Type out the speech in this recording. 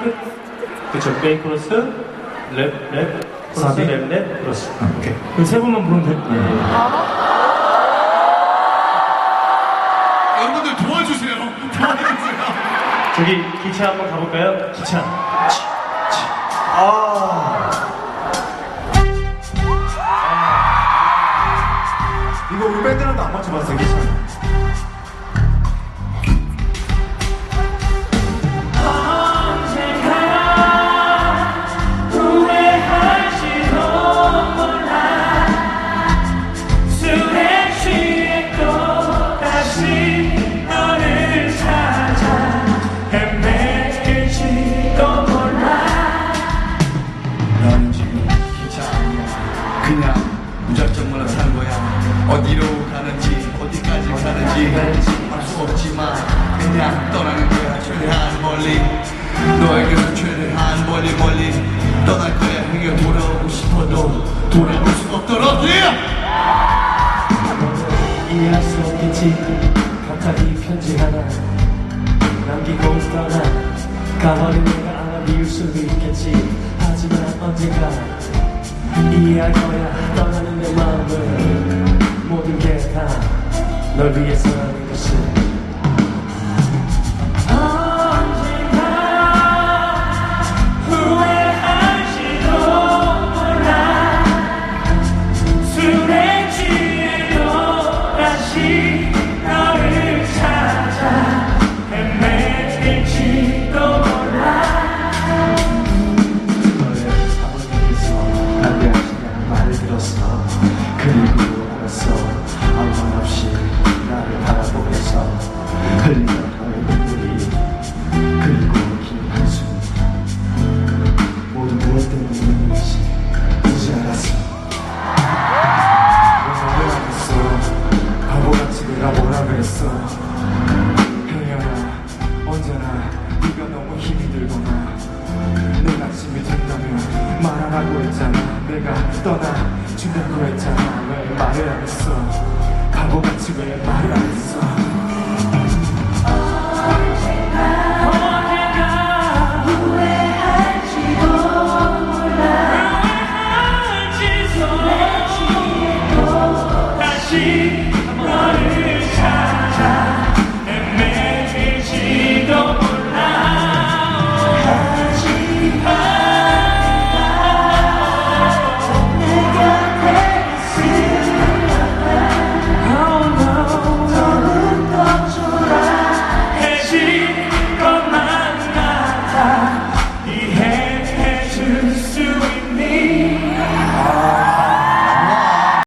끝. 그쵸. 메인 코러스, 랩, 랩, 코러스, 사비? 랩, 랩, 코러스. 아, 오케이. 그세 번만 부르면 돼. 여러분들 도와주세요. 도와주세요. 저기 기차 한번 가볼까요? 기차. 아. 이거 우리 밴드랑도 안 맞춰봤어요, 괜찮아. 그냥 무작정만 사는 거야. 어디로 가는지, 어디까지 가는지 알 수 없지만 그냥 떠나는 거야. 최대한 멀리. 너에게서 최대한 멀리 멀리 떠날 거야. 내게 돌아오고 싶어도 돌아올 수 없도록. 이해할 수 없겠지 갑자기 편지 하나 남기고 떠나 가버린 내가 알아 미울 수도 있겠지 하지만 언젠가 이해할 거야. 떠나는 내 마음을 모든 게 다 널 위해서 있어. 헤어나 언제나 네가 너무 힘이 들거나 내가 짐이 된다면 말 안 하고 했잖아. 내가 떠나 준다고 했잖아. 왜 말을 안 했어? 바보같이 왜 말을 안 했어?